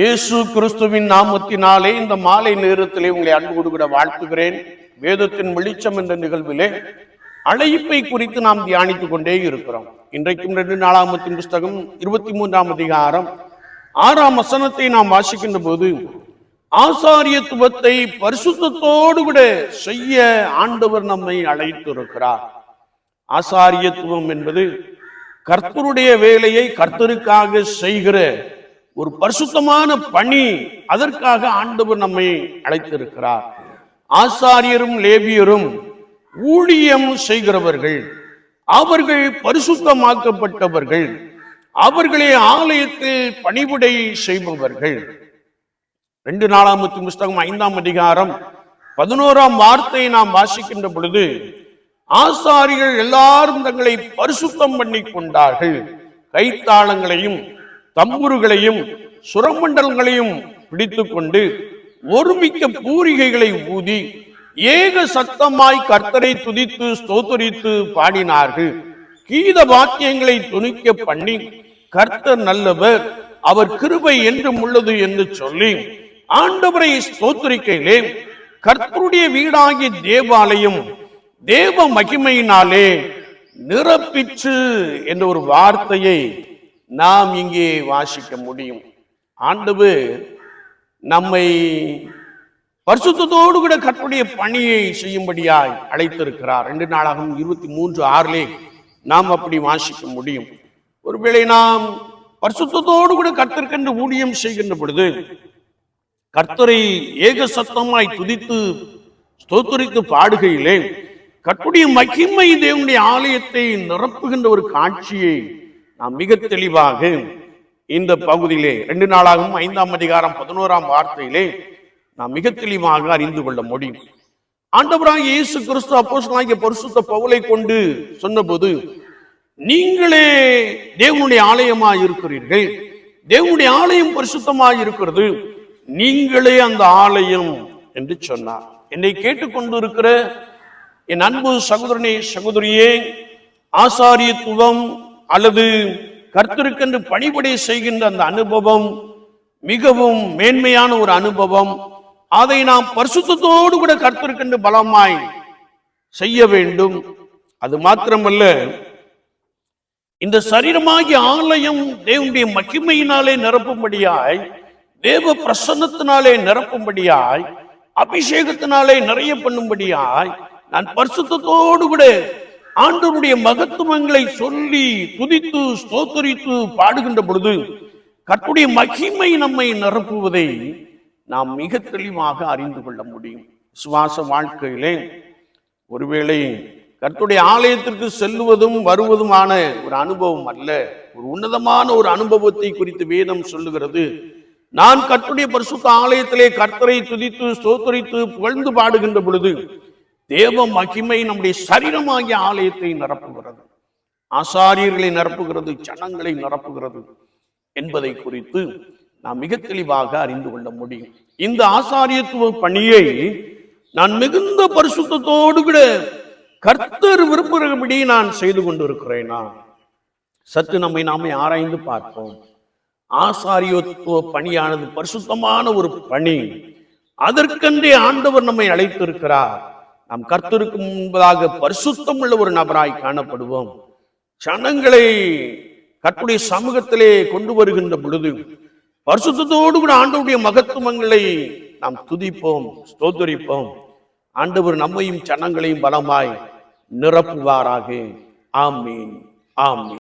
இயேசு கிறிஸ்துவின் நாமத்தினாலே இந்த மாலை நேரத்திலே உங்களை அன்பு கூட வாழ்த்துகிறேன். வேதத்தின் வெளிச்சம் என்ற நிகழ்விலே அழைப்பை குறித்து நாம் தியானித்துக் கொண்டே இருக்கிறோம். இன்றைக்கும் ரெண்டு நாளாமத்தின் புஸ்தகம் இருபத்தி மூன்றாம் அதிகாரம் ஆறாம் வசனத்தை நாம் வாசிக்கின்ற போது ஆசாரியத்துவத்தை பரிசுத்தத்தோடு கூட செய்ய ஆண்டவர் நம்மை அழைத்திருக்கிறார். ஆசாரியத்துவம் என்பது கர்த்தருடைய வேலையை கர்த்தருக்காக செய்கிற ஒரு பரிசுத்தமான பணி அதற்காக ஆண்டவர் நம்மை அழைத்திருக்கிறார். ஆசாரியரும் லேபியரும் ஊழியம் செய்கிறவர்கள் அவர்கள் பரிசுத்தமாக்கப்பட்டவர்கள் அவர்களே ஆலயத்தில் பணிவுடை செய்பவர்கள். ரெண்டு நாளாமத்து புஸ்தகம் ஐந்தாம் அதிகாரம் பதினோராம் வார்த்தையை நாம் வாசிக்கின்ற பொழுது ஆசாரிகள் எல்லாரும் தங்களை பரிசுத்தம் பண்ணி கொண்டார்கள் கைத்தாளங்களையும் தம்புருகளையும் சுரமண்டலங்களையும் பிடித்து கொண்டு ஒருமிக்க பூரிகைகளை ஊதி ஏக சத்தமாய் கர்த்தரை துதித்து ஸ்தோத்தரித்து பாடினார்கள். கீத வாக்கியங்களை துணிக்க பண்ணி கர்த்தர் நல்லவர் அவர் கிருபை என்றும் உள்ளது என்று சொல்லி ஆண்டவரை ஸ்தோத்தரிக்கையிலே கர்த்தருடைய வீடாகிய தேவாலயம் தேவ மகிமையினாலே நிரப்பிச்சு என்ற ஒரு வார்த்தையை நாம் இங்கே வாசிக்க முடியும். ஆண்டவு நம்மை பரிசுத்தோடு கூட கற்புடைய பணியை செய்யும்படியாய் அழைத்திருக்கிறார். ரெண்டு நாளாகவும் இருபத்தி மூன்று ஆறிலே நாம் அப்படி வாசிக்க முடியும். ஒருவேளை நாம் பரிசுத்தோடு கூட கர்த்தற்கென்று ஊழியம் செய்கின்ற பொழுது கர்த்தரை ஏக சத்தமாய் துதித்து ஸ்தோத்தரித்து பாடுகையிலே கற்புடைய மகிமை தேவனுடைய ஆலயத்தை நிரப்புகின்ற ஒரு காட்சியை நாம் மிக தெளிவாக இந்த பகுதியிலே ரெண்டு நாளாகவும் ஐந்தாம் அதிகாரம் பதினோராம் வார்த்தையிலே நாம் மிக தெளிவாக அறிந்து கொள்ள முடியும். ஆண்டவராக இயேசு கிறிஸ்து அப்போஸ்தலாகிய பரிசுத்த பவுலை கொண்டு சொன்னபோது நீங்களே தேவனுடைய ஆலயமா இருக்கிறீர்கள். தேவனுடைய ஆலயம் பரிசுத்தமாக இருக்கிறது. நீங்களே அந்த ஆலயம் என்று சொன்னார். என்னை கேட்டுக்கொண்டு இருக்கிற என் அன்பு சகோதரனே சகோதரியே ஆசாரியத்துவம் அல்லது கர்த்தருக்கென்று பணிபடை செய்கின்ற அந்த அனுபவம் மிகவும் மேன்மையான ஒரு அனுபவம். அதை நாம் பரிசுத்தத்தோடு கூட கர்த்தருக்கென்று பலமாய் செய்ய வேண்டும். அது மாத்திரமல்ல இந்த சரீரமாகிய ஆலயம் தேவனுடைய மகிமையினாலே நிரப்பும்படியாய் தேவ பிரசன்னத்தினாலே நிரப்பும்படியாய் அபிஷேகத்தினாலே நிறைய பண்ணும்படியாய் நான் பரிசுத்தத்தோடு கூட ஆண்டவருடைய மகத்துவங்களை சொல்லி துதித்து ஸ்தோத்தரித்து பாடுகின்ற பொழுது கர்த்தருடைய மகிமை நம்மை நிரப்புவதை நாம் மிக தெளிவாக அறிந்து கொள்ள முடியும். சுவாச வாழ்க்கையிலே ஒருவேளை கர்த்தருடைய ஆலயத்திற்கு செல்லுவதும் வருவதுமான ஒரு அனுபவம் அல்ல. ஒரு உன்னதமான ஒரு அனுபவத்தை குறித்து வேதம் சொல்லுகிறது. நான் கர்த்தருடைய பரிசுத்த ஆலயத்திலே கர்த்தரை துதித்து ஸ்தோத்தரித்து புகழ்ந்து பாடுகின்ற பொழுது தேவ மகிமை நம்முடைய சரீரமாகிய ஆலயத்தை நிரப்புகிறது. ஆசாரியர்களை நிரப்புகிறது ஜனங்களை நிரப்புகிறது என்பதை குறித்து நாம் மிக தெளிவாக அறிந்து கொள்ள முடியும். இந்த ஆசாரியத்துவ பணியை நான் மிகுந்த பரிசுத்தத்தோடு கூட கர்த்தர் விரும்புகிறபடி நான் செய்து கொண்டிருக்கிறேனா? சற்று நம்மை நாமே ஆராய்ந்து பார்ப்போம். ஆசாரியத்துவ பணியானது பரிசுத்தமான ஒரு பணி. அதற்கென்றே ஆண்டவர் நம்மை அழைத்திருக்கிறார். நாம் கர்த்தருக்கு முன்பதாக பரிசுத்தம் உள்ள ஒரு நபராய் காணப்படுவோம். சனங்களை கற்புடைய சமூகத்திலே கொண்டு வருகின்ற பொழுது பரிசுத்தத்தோடு கூட ஆண்டவருடைய மகத்துவங்களை நாம் துதிப்போம் ஸ்தோத்தரிப்போம். ஆண்டவர் நம்மையும் சனங்களையும் பலமாய் நிரப்புவாராக. ஆமீன் ஆமீன்.